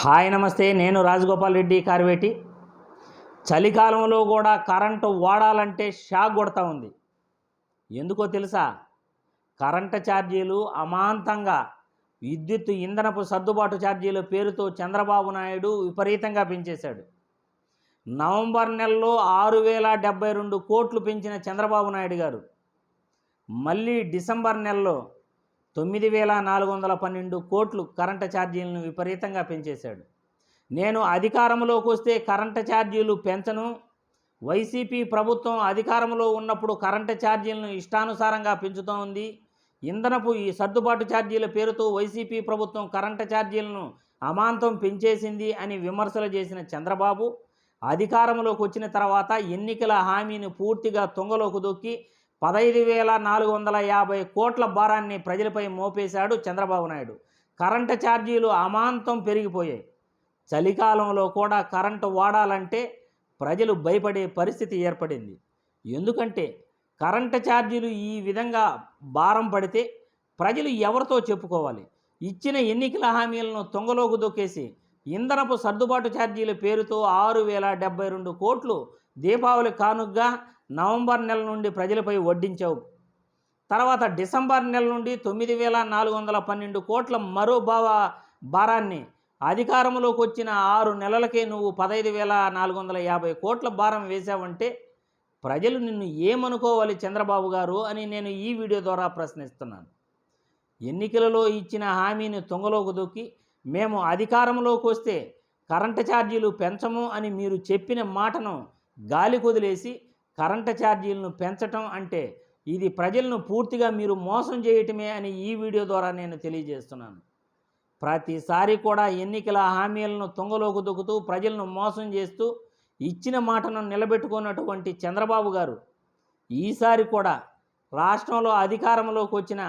Hi నమస్తే నేను రాజగోపాల్ రెడ్డి కార్వేటి. చలికాలంలో కూడా కరెంటు వాడాలంటే షాక్ కొడతా ఉంది. ఎందుకో తెలుసా? కరెంటు ఛార్జీలు అమాంతంగా. విద్యుత్ ఇంధనపు సర్దుబాటు ఛార్జీల పేరుతో చంద్రబాబు నాయుడు విపరీతంగా పెంచేశాడు. నవంబర్ నెలలో ఆరు వేల డెబ్బై రెండు కోట్లు పెంచిన చంద్రబాబు నాయుడు గారు. మళ్ళీ డిసెంబర్ నెలలో తొమ్మిది వేల నాలుగు వందల పన్నెండు కోట్లు కరెంటు ఛార్జీలను విపరీతంగా పెంచేశాడు. నేను అధికారంలోకి వస్తే కరెంటు ఛార్జీలు పెంచను. వైసీపీ ప్రభుత్వం అధికారంలో ఉన్నప్పుడు కరెంటు ఛార్జీలను ఇష్టానుసారంగా పెంచుతూ ఉంది ఇంధనపు ఈ సర్దుబాటు ఛార్జీల పేరుతో వైసీపీ ప్రభుత్వం కరెంటు ఛార్జీలను అమాంతం పెంచేసింది అని విమర్శలు చేసిన చంద్రబాబు అధికారంలోకి వచ్చిన తర్వాత ఎన్నికల హామీని పూర్తిగా తుంగలోకి దొక్కి పదహైదు వేల నాలుగు వందల యాభై కోట్ల భారాన్ని ప్రజలపై మోపేశాడు చంద్రబాబు నాయుడు. కరెంటు ఛార్జీలు అమాంతం పెరిగిపోయాయి. చలికాలంలో కూడా కరెంటు వాడాలంటే ప్రజలు భయపడే పరిస్థితి ఏర్పడింది. ఎందుకంటే కరెంటు ఛార్జీలు ఈ విధంగా భారం పడితే ప్రజలు ఎవరితో చెప్పుకోవాలి? ఇచ్చిన ఎన్నికల హామీలను తొంగలోకి దొక్కేసి ఇంధనపు సర్దుబాటు ఛార్జీల పేరుతో ఆరు వేల డెబ్బై రెండు కోట్లు దీపావళి కానుగ్గా నవంబర్ నెల నుండి ప్రజలపై వడ్డించావు. తర్వాత డిసెంబర్ నెల నుండి తొమ్మిది వేల నాలుగు వందల పన్నెండు కోట్ల మరో భావ భారాన్ని అధికారంలోకి వచ్చిన ఆరు నెలలకే నువ్వు పదహైదు వేల నాలుగు వందల యాభై కోట్ల భారం వేశావంటే ప్రజలు నిన్ను ఏమనుకోవాలి చంద్రబాబు గారు అని నేను ఈ వీడియో ద్వారా ప్రశ్నిస్తున్నాను. ఎన్నికలలో ఇచ్చిన హామీని తొంగలోకి దొక్కి మేము అధికారంలోకి వస్తే కరెంటు ఛార్జీలు పెంచము అని మీరు చెప్పిన మాటను గాలి కొదిలేసి కరెంటు ఛార్జీలను పెంచటం అంటే ఇది ప్రజలను పూర్తిగా మీరు మోసం చేయటమే అని ఈ వీడియో ద్వారా నేను తెలియజేస్తున్నాను. ప్రతిసారి కూడా ఎన్నికల హామీలను తొంగలోకి దొక్కుతూ ప్రజలను మోసం చేస్తూ ఇచ్చిన మాటను నిలబెట్టుకున్నటువంటి చంద్రబాబు గారు ఈసారి కూడా రాష్ట్రంలో అధికారంలోకి వచ్చిన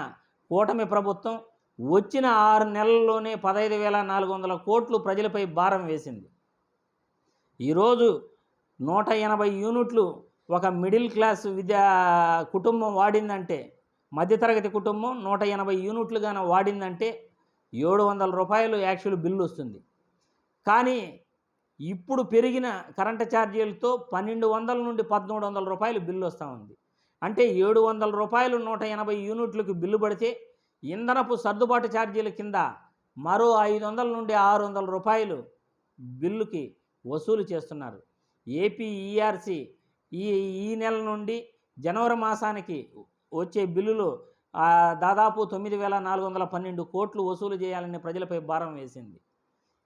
కూటమి ప్రభుత్వం వచ్చిన ఆరు నెలల్లోనే పదహైదు వేల నాలుగు వందల కోట్లు ప్రజలపై భారం వేసింది. ఈరోజు నూట ఎనభై యూనిట్లు ఒక మిడిల్ క్లాస్ విద్యా కుటుంబం వాడిందంటే మధ్యతరగతి కుటుంబం నూట ఎనభై యూనిట్లుగానే వాడిందంటే ఏడు వందల రూపాయలు యాక్చువల్ బిల్లు వస్తుంది. కానీ ఇప్పుడు పెరిగిన కరెంటు ఛార్జీలతో పన్నెండు వందల నుండి పదమూడు వందల రూపాయలు బిల్లు వస్తూ ఉంది. అంటే ఏడు వందల రూపాయలు నూట ఎనభై యూనిట్లకు బిల్లు పడితే ఇంధనపు సర్దుబాటు ఛార్జీల కింద మరో ఐదు వందల నుండి ఆరు వందల రూపాయలు బిల్లుకి వసూలు చేస్తున్నారు. ఏపీఈఆర్సీ ఈ ఈ నెల నుండి జనవరి మాసానికి వచ్చే బిల్లులు దాదాపు తొమ్మిది వేల నాలుగు వందల పన్నెండు కోట్లు వసూలు చేయాలని ప్రజలపై భారం వేసింది.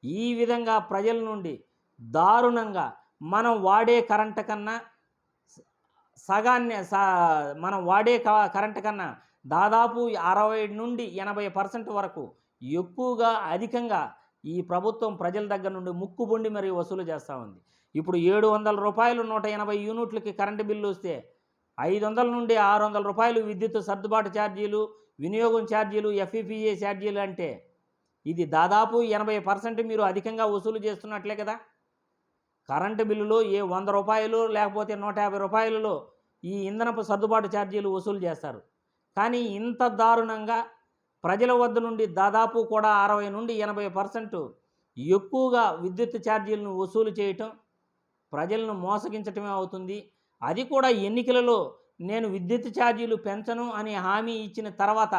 ఈ విధంగా ప్రజల నుండి దారుణంగా మనం వాడే కరెంటు కన్నా సగాన్ని మనం వాడే క- కరెంటు కన్నా దాదాపు అరవై నుండి ఎనభై పర్సెంట్ వరకు ఎక్కువగా అధికంగా ఈ ప్రభుత్వం ప్రజల దగ్గర నుండి ముక్కుబొండి మరి వసూలు చేస్తూ ఉంది. ఇప్పుడు ఏడు వందల రూపాయలు నూట ఎనభై యూనిట్లకి కరెంటు బిల్లు వస్తే ఐదు వందల నుండి ఆరు వందల రూపాయలు విద్యుత్ సర్దుబాటు ఛార్జీలు వినియోగం ఛార్జీలు ఎఫ్ఈపిఏ ఛార్జీలు అంటే ఇది దాదాపు ఎనభై పర్సెంట్ మీరు అధికంగా వసూలు చేస్తున్నట్లే కదా. కరెంటు బిల్లులో ఏ వంద రూపాయలు లేకపోతే నూట యాభై రూపాయలలో ఈ ఇంధనపు సర్దుబాటు ఛార్జీలు వసూలు చేస్తారు. కానీ ఇంత దారుణంగా ప్రజల వద్ద నుండి దాదాపు కూడా అరవై నుండి ఎనభై పర్సెంట్ ఎక్కువగా విద్యుత్ ఛార్జీలను వసూలు చేయటం ప్రజలను మోసగించటమే అవుతుంది. అది కూడా ఎన్నికలలో నేను విద్యుత్ ఛార్జీలు పెంచను అని హామీ ఇచ్చిన తర్వాత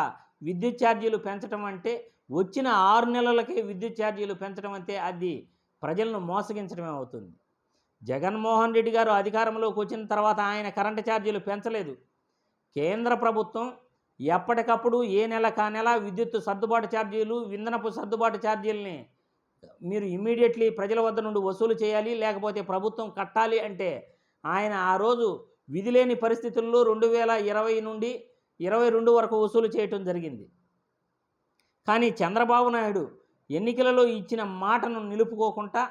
విద్యుత్ ఛార్జీలు పెంచడం అంటే వచ్చిన ఆరు నెలలకే విద్యుత్ ఛార్జీలు పెంచడం అంటే అది ప్రజలను మోసగించడమే అవుతుంది. జగన్మోహన్ రెడ్డి గారు అధికారంలోకి వచ్చిన తర్వాత ఆయన కరెంటు ఛార్జీలు పెంచలేదు. కేంద్ర ప్రభుత్వం ఎప్పటికప్పుడు ఏ నెల కా నెల విద్యుత్ సర్దుబాటు ఛార్జీలు ఇంధనపు సర్దుబాటు ఛార్జీలని మీరు ఇమ్మీడియట్లీ ప్రజల వద్ద నుండి వసూలు చేయాలి లేకపోతే ప్రభుత్వం కట్టాలి అంటే ఆయన ఆ రోజు విధి లేని పరిస్థితుల్లో రెండు వేల ఇరవై నుండి ఇరవై రెండు వరకు వసూలు చేయటం జరిగింది. కానీ చంద్రబాబు నాయుడు ఎన్నికలలో ఇచ్చిన మాటను నిలుపుకోకుండా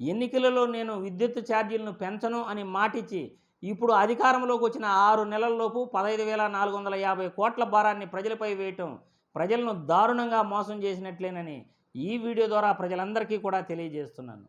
ఎన్నికలలో నేను విద్యుత్ ఛార్జీలను పెంచను అని మాటిచ్చి ఇప్పుడు అధికారంలోకి వచ్చిన ఆరు నెలల్లోపు పదహైదు వేల నాలుగు వందల యాభై కోట్ల భారాన్ని ప్రజలపై వేయటం ప్రజలను దారుణంగా మోసం చేసినట్లేనని ఈ వీడియో ద్వారా ప్రజలందరికీ కూడా తెలియజేస్తున్నాను.